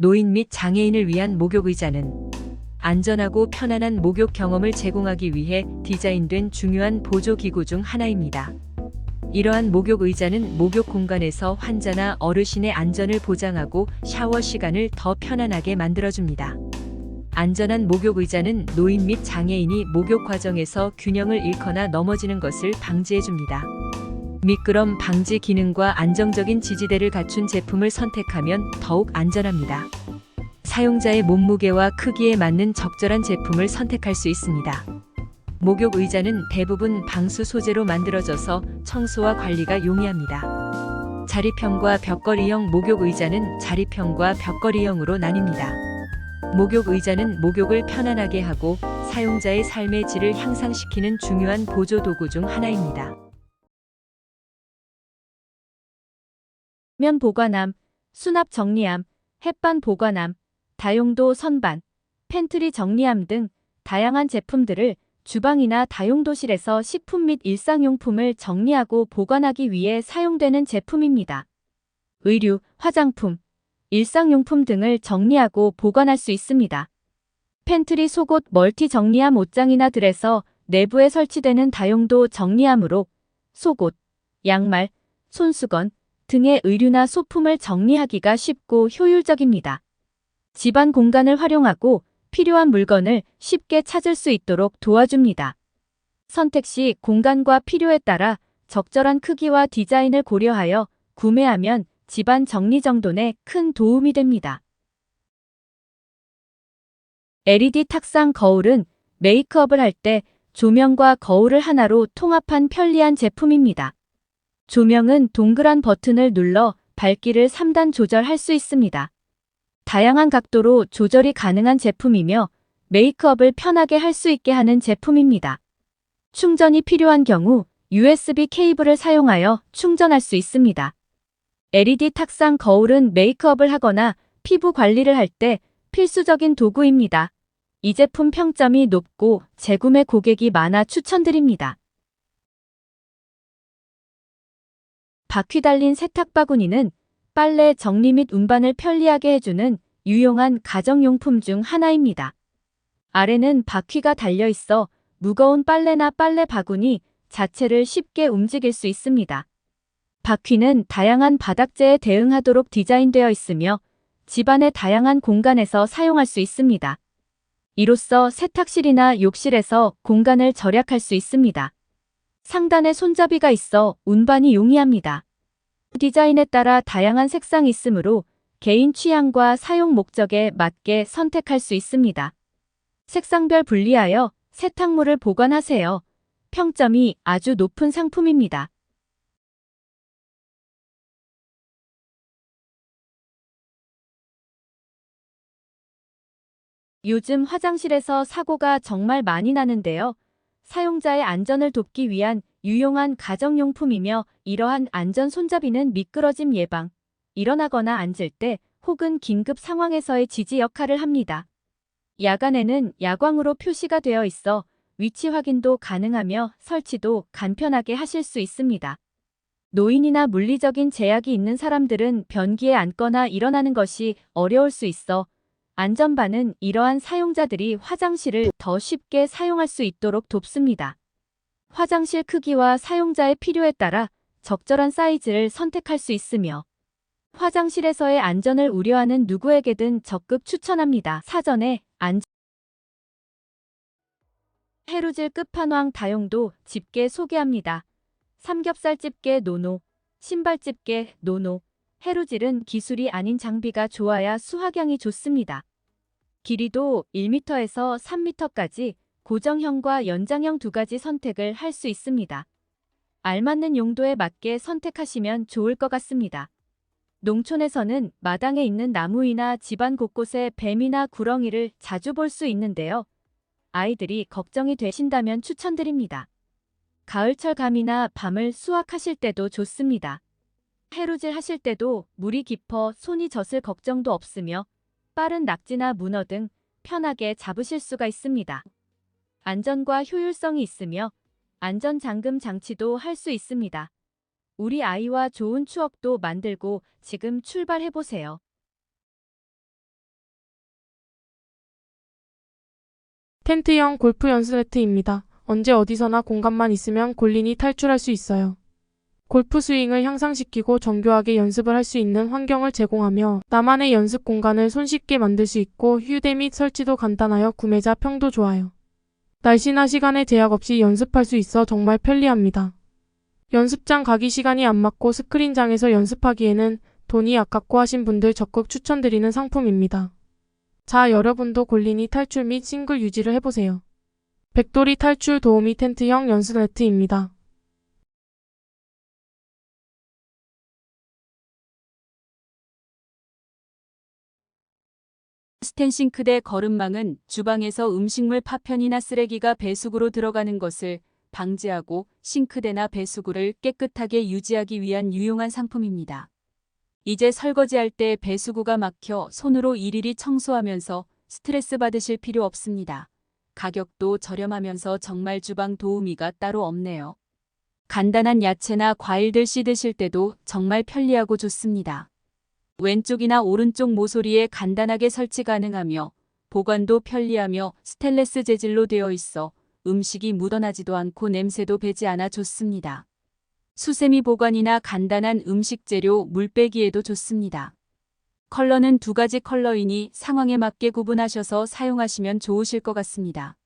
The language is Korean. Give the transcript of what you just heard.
노인 및 장애인을 위한 목욕 의자는 안전하고 편안한 목욕 경험을 제공하기 위해 디자인된 중요한 보조 기구 중 하나입니다. 이러한 목욕 의자는 목욕 공간에서 환자나 어르신의 안전을 보장하고 샤워 시간을 더 편안하게 만들어줍니다. 안전한 목욕 의자는 노인 및 장애인이 목욕 과정에서 균형을 잃거나 넘어지는 것을 방지해줍니다. 미끄럼 방지 기능과 안정적인 지지대를 갖춘 제품을 선택하면 더욱 안전합니다. 사용자의 몸무게와 크기에 맞는 적절한 제품을 선택할 수 있습니다. 목욕 의자는 대부분 방수 소재로 만들어져서 청소와 관리가 용이합니다. 자립형과 벽걸이형 목욕 의자는 자립형과 벽걸이형으로 나뉩니다. 목욕 의자는 목욕을 편안하게 하고 사용자의 삶의 질을 향상시키는 중요한 보조 도구 중 하나입니다. 면 보관함, 수납 정리함, 햇반 보관함, 다용도 선반, 팬트리 정리함 등 다양한 제품들을 주방이나 다용도실에서 식품 및 일상용품을 정리하고 보관하기 위해 사용되는 제품입니다. 의류, 화장품, 일상용품 등을 정리하고 보관할 수 있습니다. 팬트리 속옷 멀티 정리함 옷장이나 들에서 내부에 설치되는 다용도 정리함으로 속옷, 양말, 손수건, 등의 의류나 소품을 정리하기가 쉽고 효율적입니다. 집안 공간을 활용하고 필요한 물건을 쉽게 찾을 수 있도록 도와줍니다. 선택 시 공간과 필요에 따라 적절한 크기와 디자인을 고려하여 구매하면 집안 정리정돈에 큰 도움이 됩니다. LED 탁상 거울은 메이크업을 할 때 조명과 거울을 하나로 통합한 편리한 제품입니다. 조명은 동그란 버튼을 눌러 밝기를 3단 조절할 수 있습니다. 다양한 각도로 조절이 가능한 제품이며 메이크업을 편하게 할 수 있게 하는 제품입니다. 충전이 필요한 경우 USB 케이블을 사용하여 충전할 수 있습니다. LED 탁상 거울은 메이크업을 하거나 피부 관리를 할 때 필수적인 도구입니다. 이 제품 평점이 높고 재구매 고객이 많아 추천드립니다. 바퀴 달린 세탁 바구니는 빨래 정리 및 운반을 편리하게 해주는 유용한 가정용품 중 하나입니다. 아래는 바퀴가 달려 있어 무거운 빨래나 빨래 바구니 자체를 쉽게 움직일 수 있습니다. 바퀴는 다양한 바닥재에 대응하도록 디자인되어 있으며 집안의 다양한 공간에서 사용할 수 있습니다. 이로써 세탁실이나 욕실에서 공간을 절약할 수 있습니다. 상단에 손잡이가 있어 운반이 용이합니다. 디자인에 따라 다양한 색상이 있으므로 개인 취향과 사용 목적에 맞게 선택할 수 있습니다. 색상별 분리하여 세탁물을 보관하세요. 평점이 아주 높은 상품입니다. 요즘 화장실에서 사고가 정말 많이 나는데요. 사용자의 안전을 돕기 위한 유용한 가정용품이며 이러한 안전 손잡이는 미끄러짐 예방, 일어나거나 앉을 때 혹은 긴급 상황에서의 지지 역할을 합니다. 야간에는 야광으로 표시가 되어 있어 위치 확인도 가능하며 설치도 간편하게 하실 수 있습니다. 노인이나 물리적인 제약이 있는 사람들은 변기에 앉거나 일어나는 것이 어려울 수 있어 안전반은 이러한 사용자들이 화장실을 더 쉽게 사용할 수 있도록 돕습니다. 화장실 크기와 사용자의 필요에 따라 적절한 사이즈를 선택할 수 있으며 화장실에서의 안전을 우려하는 누구에게든 적극 추천합니다. 사전에 안전 해루질 끝판왕 다용도 집게 소개합니다. 삼겹살 집게 노노, 신발 집게 노노, 해루질은 기술이 아닌 장비가 좋아야 수확량이 좋습니다. 길이도 1m에서 3m까지 고정형과 연장형 두 가지 선택을 할 수 있습니다. 알맞는 용도에 맞게 선택하시면 좋을 것 같습니다. 농촌에서는 마당에 있는 나무이나 집안 곳곳에 뱀이나 구렁이를 자주 볼 수 있는데요. 아이들이 걱정이 되신다면 추천드립니다. 가을철 감이나 밤을 수확하실 때도 좋습니다. 해루질 하실 때도 물이 깊어 손이 젖을 걱정도 없으며 빠른 낙지나 문어 등 편하게 잡으실 수가 있습니다. 안전과 효율성이 있으며 안전잠금 장치도 할 수 있습니다. 우리 아이와 좋은 추억도 만들고 지금 출발해보세요. 텐트형 골프 연수레트입니다. 언제 어디서나 공간만 있으면 골린이 탈출할 수 있어요. 골프 스윙을 향상시키고 정교하게 연습을 할 수 있는 환경을 제공하며 나만의 연습 공간을 손쉽게 만들 수 있고 휴대 및 설치도 간단하여 구매자 평도 좋아요. 날씨나 시간에 제약 없이 연습할 수 있어 정말 편리합니다. 연습장 가기 시간이 안 맞고 스크린장에서 연습하기에는 돈이 아깝고 하신 분들 적극 추천드리는 상품입니다. 자, 여러분도 골린이 탈출 및 싱글 유지를 해보세요. 백돌이 탈출 도우미 텐트형 연습 네트입니다. 스텐 싱크대 거름망은 주방에서 음식물 파편이나 쓰레기가 배수구로 들어가는 것을 방지하고 싱크대나 배수구를 깨끗하게 유지하기 위한 유용한 상품입니다. 이제 설거지할 때 배수구가 막혀 손으로 일일이 청소하면서 스트레스 받으실 필요 없습니다. 가격도 저렴하면서 정말 주방 도우미가 따로 없네요. 간단한 야채나 과일들 씻으실 때도 정말 편리하고 좋습니다. 왼쪽이나 오른쪽 모서리에 간단하게 설치 가능하며 보관도 편리하며 스테인레스 재질로 되어 있어 음식이 묻어나지도 않고 냄새도 배지 않아 좋습니다. 수세미 보관이나 간단한 음식 재료 물 빼기에도 좋습니다. 컬러는 두 가지 컬러이니 상황에 맞게 구분하셔서 사용하시면 좋으실 것 같습니다.